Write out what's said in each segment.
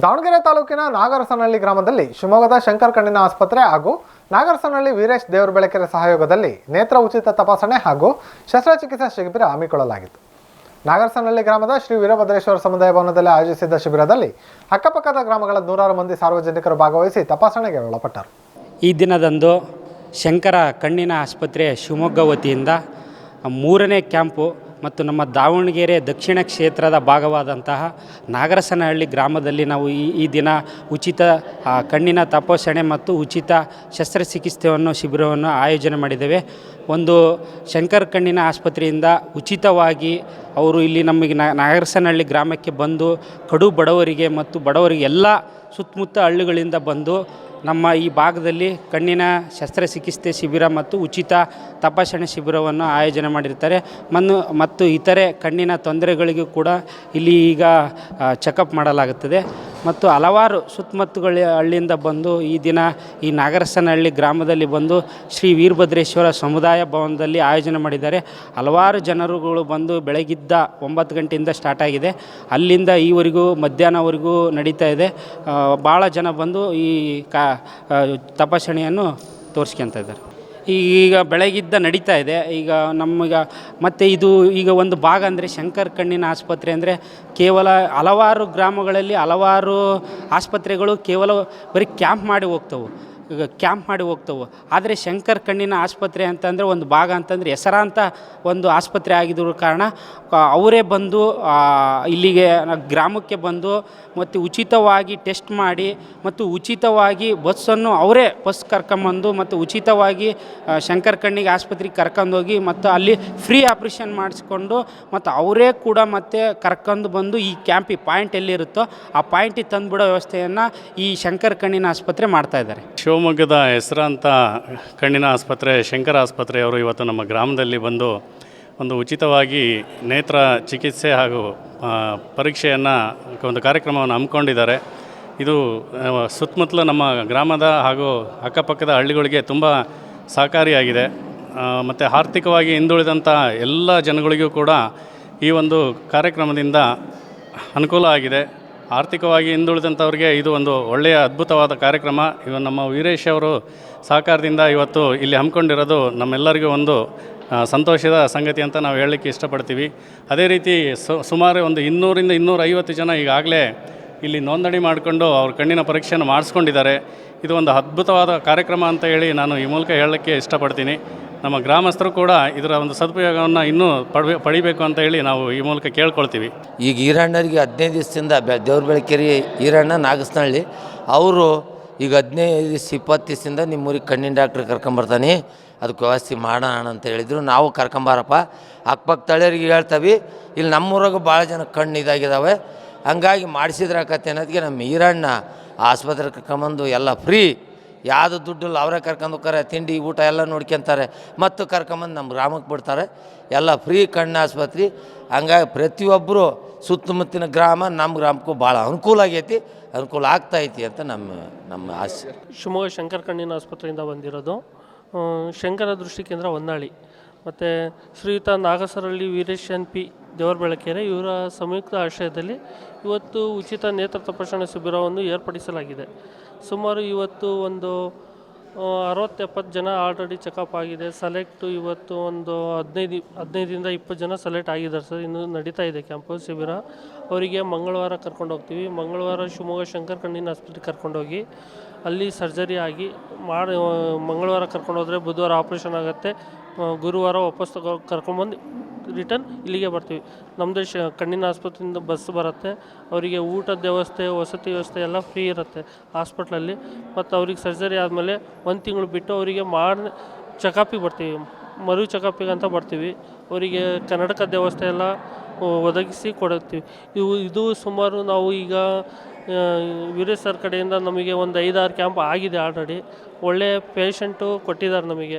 ದಾವಣಗೆರೆ ತಾಲೂಕಿನ ನಾಗರಸನಹಳ್ಳಿ ಗ್ರಾಮದಲ್ಲಿ ಶಿವಮೊಗ್ಗದ ಶಂಕರ್ ಕಣ್ಣಿನ ಆಸ್ಪತ್ರೆ ಹಾಗೂ ನಾಗರಸನಹಳ್ಳಿ ವೀರೇಶ್ ದೇವರ ಬೆಳಕೆರೆ ಸಹಯೋಗದಲ್ಲಿ ನೇತ್ರ ಉಚಿತ ತಪಾಸಣೆ ಹಾಗೂ ಶಸ್ತ್ರಚಿಕಿತ್ಸಾ ಶಿಬಿರ ಹಮ್ಮಿಕೊಳ್ಳಲಾಗಿತ್ತು. ನಾಗರಸನಹಳ್ಳಿ ಗ್ರಾಮದ ಶ್ರೀ ವೀರಭದ್ರೇಶ್ವರ ಸಮುದಾಯ ಭವನದಲ್ಲಿ ಆಯೋಜಿಸಿದ್ದ ಶಿಬಿರದಲ್ಲಿ ಅಕ್ಕಪಕ್ಕದ ಗ್ರಾಮಗಳ ನೂರಾರು ಮಂದಿ ಸಾರ್ವಜನಿಕರು ಭಾಗವಹಿಸಿ ತಪಾಸಣೆಗೆ ಒಳಪಟ್ಟರು. ಈ ದಿನದಂದು ಶಂಕರ ಕಣ್ಣಿನ ಆಸ್ಪತ್ರೆ ಶಿವಮೊಗ್ಗ ವತಿಯಿಂದ ಮೂರನೇ ಕ್ಯಾಂಪು ಮತ್ತು ನಮ್ಮ ದಾವಣಗೆರೆ ದಕ್ಷಿಣ ಕ್ಷೇತ್ರದ ಭಾಗವಾದಂತಹ ನಾಗರಸನಹಳ್ಳಿ ಗ್ರಾಮದಲ್ಲಿ ನಾವು ಈ ಈ ದಿನ ಉಚಿತ ಕಣ್ಣಿನ ತಪಾಸಣೆ ಮತ್ತು ಉಚಿತ ಶಸ್ತ್ರಚಿಕಿತ್ಸೆಯನ್ನು, ಶಿಬಿರವನ್ನು ಆಯೋಜನೆ ಮಾಡಿದ್ದೇವೆ. ಒಂದು ಶಂಕರ್ ಕಣ್ಣಿನ ಆಸ್ಪತ್ರೆಯಿಂದ ಉಚಿತವಾಗಿ ಅವರು ಇಲ್ಲಿ ನಮಗೆ ನಾಗರಸನಹಳ್ಳಿ ಗ್ರಾಮಕ್ಕೆ ಬಂದು ಕಡು ಬಡವರಿಗೆ ಮತ್ತು ಬಡವರಿಗೆ ಎಲ್ಲ ಸುತ್ತಮುತ್ತ ಹಳ್ಳಿಗಳಿಂದ ಬಂದು ನಮ್ಮ ಈ ಭಾಗದಲ್ಲಿ ಕಣ್ಣಿನ ಶಸ್ತ್ರಚಿಕಿತ್ಸೆ ಶಿಬಿರ ಮತ್ತು ಉಚಿತ ತಪಾಸಣೆ ಶಿಬಿರವನ್ನು ಆಯೋಜನೆ ಮಾಡಿರ್ತಾರೆ. ಮನ್ನು ಮತ್ತು ಇತರೆ ಕಣ್ಣಿನ ತೊಂದರೆಗಳಿಗೂ ಕೂಡ ಇಲ್ಲಿ ಈಗ ಚೆಕಪ್ ಮಾಡಲಾಗುತ್ತದೆ. ಮತ್ತು ಹಲವಾರು ಸುತ್ತಮುತ್ತಗಳ ಹಳ್ಳಿಯಿಂದ ಬಂದು ಈ ದಿನ ಈ ನಾಗರಸನಹಳ್ಳಿ ಗ್ರಾಮದಲ್ಲಿ ಬಂದು ಶ್ರೀ ವೀರಭದ್ರೇಶ್ವರ ಸಮುದಾಯ ಭವನದಲ್ಲಿ ಆಯೋಜನೆ ಮಾಡಿದ್ದಾರೆ. ಹಲವಾರು ಜನರುಗಳು ಬಂದು ಬೆಳಗಿದ್ದ ಒಂಬತ್ತು ಗಂಟೆಯಿಂದ ಸ್ಟಾರ್ಟ್ ಆಗಿದೆ. ಅಲ್ಲಿಂದ ಈವರೆಗೂ ಮಧ್ಯಾಹ್ನವರೆಗೂ ನಡೀತಾ ಇದೆ. ಭಾಳ ಜನ ಬಂದು ಈ ಕಾ ತಪಾಸಣೆಯನ್ನು ತೋರಿಸ್ಕೊತ ಇದ್ದಾರೆ. ಈಗ ಬೆಳಗಿದ್ದ ನಡೀತಾ ಇದೆ. ಈಗ ನಮಗೆ ಮತ್ತು ಇದು ಈಗ ಒಂದು ಭಾಗ ಅಂದರೆ ಶಂಕರ್ ಕಣ್ಣಿನ ಆಸ್ಪತ್ರೆ ಅಂದರೆ ಕೇವಲ ಹಲವಾರು ಗ್ರಾಮಗಳಲ್ಲಿ ಹಲವಾರು ಆಸ್ಪತ್ರೆಗಳು ಕೇವಲ ಬರೀ ಕ್ಯಾಂಪ್ ಮಾಡಿ ಹೋಗ್ತವೆ. ಕ್ಯಾಂಪ್ ಮಾಡಿ ಹೋಗ್ತವೆ. ಆದರೆ ಶಂಕರ್ ಕಣ್ಣಿನ ಆಸ್ಪತ್ರೆ ಅಂತಂದರೆ ಒಂದು ಭಾಗ ಅಂತಂದರೆ ಹೆಸರಾಂತ ಒಂದು ಆಸ್ಪತ್ರೆ ಆಗಿದ್ರು ಕಾರಣ ಅವರೇ ಬಂದು ಇಲ್ಲಿಗೆ ಗ್ರಾಮಕ್ಕೆ ಬಂದು ಮತ್ತು ಉಚಿತವಾಗಿ ಟೆಸ್ಟ್ ಮಾಡಿ ಮತ್ತು ಉಚಿತವಾಗಿ ಬಸ್ಸನ್ನು ಅವರೇ ಬಸ್ ಕರ್ಕೊಂಬಂದು ಮತ್ತು ಉಚಿತವಾಗಿ ಶಂಕರ್ ಕಣ್ಣಿಗೆ ಆಸ್ಪತ್ರೆಗೆ ಕರ್ಕೊಂಡೋಗಿ ಮತ್ತು ಅಲ್ಲಿ ಫ್ರೀ ಆಪ್ರೇಷನ್ ಮಾಡಿಸ್ಕೊಂಡು ಮತ್ತು ಅವರೇ ಕೂಡ ಮತ್ತೆ ಕರ್ಕೊಂಡು ಬಂದು ಈ ಕ್ಯಾಂಪಿ ಪಾಯಿಂಟ್ ಎಲ್ಲಿರುತ್ತೋ ಆ ಪಾಯಿಂಟಿಗೆ ತಂದುಬಿಡೋ ವ್ಯವಸ್ಥೆಯನ್ನು ಈ ಶಂಕರ್ ಕಣ್ಣಿನ ಆಸ್ಪತ್ರೆ ಮಾಡ್ತಾ ಇದ್ದಾರೆ. ಶಿವಮೊಗ್ಗದ ಹೆಸರಾಂತ ಕಣ್ಣಿನ ಆಸ್ಪತ್ರೆ, ಶಂಕರ ಆಸ್ಪತ್ರೆಯವರು ಇವತ್ತು ನಮ್ಮ ಗ್ರಾಮದಲ್ಲಿ ಬಂದು ಒಂದು ಉಚಿತವಾಗಿ ನೇತ್ರ ಚಿಕಿತ್ಸೆ ಹಾಗೂ ಪರೀಕ್ಷೆಯನ್ನು ಒಂದು ಕಾರ್ಯಕ್ರಮವನ್ನು ಹಮ್ಮಿಕೊಂಡಿದ್ದಾರೆ. ಇದು ಸುತ್ತಮುತ್ತಲು ನಮ್ಮ ಗ್ರಾಮದ ಹಾಗೂ ಅಕ್ಕಪಕ್ಕದ ಹಳ್ಳಿಗಳಿಗೆ ತುಂಬ ಸಹಕಾರಿಯಾಗಿದೆ. ಮತ್ತು ಆರ್ಥಿಕವಾಗಿ ಹಿಂದುಳಿದಂಥ ಎಲ್ಲ ಜನಗಳಿಗೂ ಕೂಡ ಈ ಒಂದು ಕಾರ್ಯಕ್ರಮದಿಂದ ಅನುಕೂಲ ಆಗಿದೆ. ಆರ್ಥಿಕವಾಗಿ ಹಿಂದುಳಿದಂಥವ್ರಿಗೆ ಇದು ಒಂದು ಒಳ್ಳೆಯ ಅದ್ಭುತವಾದ ಕಾರ್ಯಕ್ರಮ. ಇವ ನಮ್ಮ ವೀರೇಶ್ ಅವರು ಸಹಕಾರದಿಂದ ಇವತ್ತು ಇಲ್ಲಿ ಹಮ್ಮಿಕೊಂಡಿರೋದು ನಮ್ಮೆಲ್ಲರಿಗೂ ಒಂದು ಸಂತೋಷದ ಸಂಗತಿ ಅಂತ ನಾವು ಹೇಳಲಿಕ್ಕೆ ಇಷ್ಟಪಡ್ತೀವಿ. ಅದೇ ರೀತಿ ಸುಮಾರು ಒಂದು ಇನ್ನೂರಿಂದ ಇನ್ನೂರೈವತ್ತು ಜನ ಈಗಾಗಲೇ ಇಲ್ಲಿ ನೋಂದಣಿ ಮಾಡಿಕೊಂಡು ಅವ್ರ ಕಣ್ಣಿನ ಪರೀಕ್ಷೆಯನ್ನು ಮಾಡಿಸ್ಕೊಂಡಿದ್ದಾರೆ. ಇದು ಒಂದು ಅದ್ಭುತವಾದ ಕಾರ್ಯಕ್ರಮ ಅಂತ ಹೇಳಿ ನಾನು ಈ ಮೂಲಕ ಹೇಳಲಿಕ್ಕೆ ಇಷ್ಟಪಡ್ತೀನಿ. ನಮ್ಮ ಗ್ರಾಮಸ್ಥರು ಕೂಡ ಇದರ ಒಂದು ಸದುಪಯೋಗವನ್ನು ಇನ್ನೂ ಪಡಬೇ ಪಡಿಬೇಕು ಅಂತ ಹೇಳಿ ನಾವು ಈ ಮೂಲಕ ಕೇಳ್ಕೊಳ್ತೀವಿ. ಈಗ ಈರಣ್ಣರಿಗೆ ಹದಿನೈದು ದಿವಸದಿಂದ ದೇವ್ರ ಬೆಳಕೇರಿ ಈರಣ್ಣ ನಾಗಸ್ನಹಳ್ಳಿ ಅವರು ಈಗ ಹದಿನೈದು ದಿವಸ, ಇಪ್ಪತ್ತು ದಿವಸದಿಂದ ನಿಮ್ಮೂರಿಗೆ ಕಣ್ಣಿನ ಡಾಕ್ಟ್ರ್ ಕರ್ಕೊಂಬರ್ತಾನೆ. ಅದಕ್ಕೆ ವ್ಯವಸ್ಥೆ ಮಾಡೋಣ ಅಂತ ಹೇಳಿದರು. ನಾವು ಕರ್ಕೊಂಬಾರಪ್ಪ. ಅಕ್ಕಪಕ್ಕ ಹೇಳ್ತೀವಿ, ಇಲ್ಲಿ ನಮ್ಮೂರಾಗ ಭಾಳ ಜನ ಕಣ್ಣು ಇದಾಗಿದ್ದಾವೆ ಹಂಗಾಗಿ ಮಾಡಿಸಿದ್ರಾಕತ್ತೆ ಅನ್ನೋದಕ್ಕೆ ನಮ್ಮ ಈರಣ್ಣ ಆಸ್ಪತ್ರೆ ಕರ್ಕೊಂಬಂದು ಎಲ್ಲ ಫ್ರೀ ಯಾವುದು ದುಡ್ಡಿಲ್ಲ, ಅವರೇ ಕರ್ಕೊಂಡು ಹೋಗ್ತಾರೆ, ತಿಂಡಿ, ಊಟ ಎಲ್ಲ ನೋಡ್ಕೊಂತಾರೆ. ಮತ್ತು ಕರ್ಕೊಂಬಂದು ನಮ್ಮ ಗ್ರಾಮಕ್ಕೆ ಬಿಡ್ತಾರೆ. ಎಲ್ಲ ಫ್ರೀ ಕಣ್ಣು ಆಸ್ಪತ್ರೆ ಹಂಗಾಗಿ ಪ್ರತಿಯೊಬ್ಬರು ಸುತ್ತಮುತ್ತಿನ ಗ್ರಾಮ ನಮ್ಮ ಗ್ರಾಮಕ್ಕೂ ಭಾಳ ಅನುಕೂಲ ಆಗೈತಿ, ಅನುಕೂಲ ಆಗ್ತೈತಿ ಅಂತ ನಮ್ಮ ನಮ್ಮ ಆಸೆ. ಶಿವಮೊಗ್ಗ ಶಂಕರ ಕಣ್ಣಿನ ಆಸ್ಪತ್ರೆಯಿಂದ ಬಂದಿರೋದು. ಶಂಕರ ದೃಷ್ಟಿ ಕೇಂದ್ರ ಹೊನ್ನಾಳಿ. ಮತ್ತು ಶ್ರೀಯುತ ನಾಗಸರಳ್ಳಿ ವೀರೇಶ್ ಎನ್ ಪಿ ದೇವರ ಬೆಳಕೆರೆ ಇವರ ಸಂಯುಕ್ತ ಆಶ್ರಯದಲ್ಲಿ ಇವತ್ತು ಉಚಿತ ನೇತ್ರ ತಪಾಸಣಾ ಶಿಬಿರವನ್ನು ಏರ್ಪಡಿಸಲಾಗಿದೆ. ಸುಮಾರು ಇವತ್ತು ಒಂದು ಅರವತ್ತು ಎಪ್ಪತ್ತು ಜನ ಆಲ್ರೆಡಿ ಚೆಕಪ್ ಆಗಿದೆ. ಸೆಲೆಕ್ಟು ಇವತ್ತು ಒಂದು ಹದಿನೈದು, ಹದಿನೈದರಿಂದ ಇಪ್ಪತ್ತು ಜನ ಸೆಲೆಕ್ಟ್ ಆಗಿದ್ದಾರೆ ಸರ್. ಇನ್ನು ನಡೀತಾ ಇದೆ ಕ್ಯಾಂಪಸ್ ಶಿಬಿರ. ಅವರಿಗೆ ಮಂಗಳವಾರ ಕರ್ಕೊಂಡು ಹೋಗ್ತೀವಿ. ಮಂಗಳವಾರ ಶಿವಮೊಗ್ಗ ಶಂಕರ್ ಕಣ್ಣಿನ ಆಸ್ಪತ್ರೆಗೆ ಕರ್ಕೊಂಡೋಗಿ ಅಲ್ಲಿ ಸರ್ಜರಿ ಆಗಿ ಮಾಡಿ ಮಂಗಳವಾರ ಕರ್ಕೊಂಡು ಹೋದರೆ ಬುಧವಾರ ಆಪ್ರೇಷನ್ ಆಗುತ್ತೆ. ಗುರುವಾರ ವಾಪಸ್ ತಗೋ ಕರ್ಕೊಂಬಂದು ರಿಟರ್ನ್ ಇಲ್ಲಿಗೆ ಬರ್ತೀವಿ. ನಮ್ಮದು ಶ, ಕಣ್ಣಿನ ಆಸ್ಪತ್ರೆಯಿಂದ ಬಸ್ ಬರುತ್ತೆ, ಅವರಿಗೆ ಊಟದ ವ್ಯವಸ್ಥೆ, ವಸತಿ ವ್ಯವಸ್ಥೆ ಎಲ್ಲ ಫ್ರೀ ಇರುತ್ತೆ ಹಾಸ್ಪಿಟ್ಲಲ್ಲಿ. ಮತ್ತು ಅವ್ರಿಗೆ ಸರ್ಜರಿ ಆದಮೇಲೆ ಒಂದು ತಿಂಗಳು ಬಿಟ್ಟು ಅವರಿಗೆ ಮಾರ್ನೆ ಚೆಕಪಿಗೆ ಬರ್ತೀವಿ. ಮರು ಚೆಕಪಿಗೆ ಅಂತ ಬರ್ತೀವಿ. ಅವರಿಗೆ ಕನ್ನಡಕದ ವ್ಯವಸ್ಥೆ ಎಲ್ಲ ಒದಗಿಸಿ ಕೊಡುತ್ತೀವಿ. ಇವು, ಇದು ಸುಮಾರು ನಾವು ಈಗ ವೀರೇಶ್ ಸರ್ ಕಡೆಯಿಂದ ನಮಗೆ ಒಂದು ಐದಾರು ಕ್ಯಾಂಪ್ ಆಗಿದೆ ಆಲ್ರೆಡಿ. ಒಳ್ಳೆಯ ಪೇಷಂಟು ಕೊಟ್ಟಿದ್ದಾರೆ ನಮಗೆ.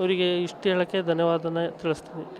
ಅವರಿಗೆ ಇಷ್ಟು ಹೇಳೋಕ್ಕೆ ಧನ್ಯವಾದನ ತಿಳಿಸ್ತೀನಿ.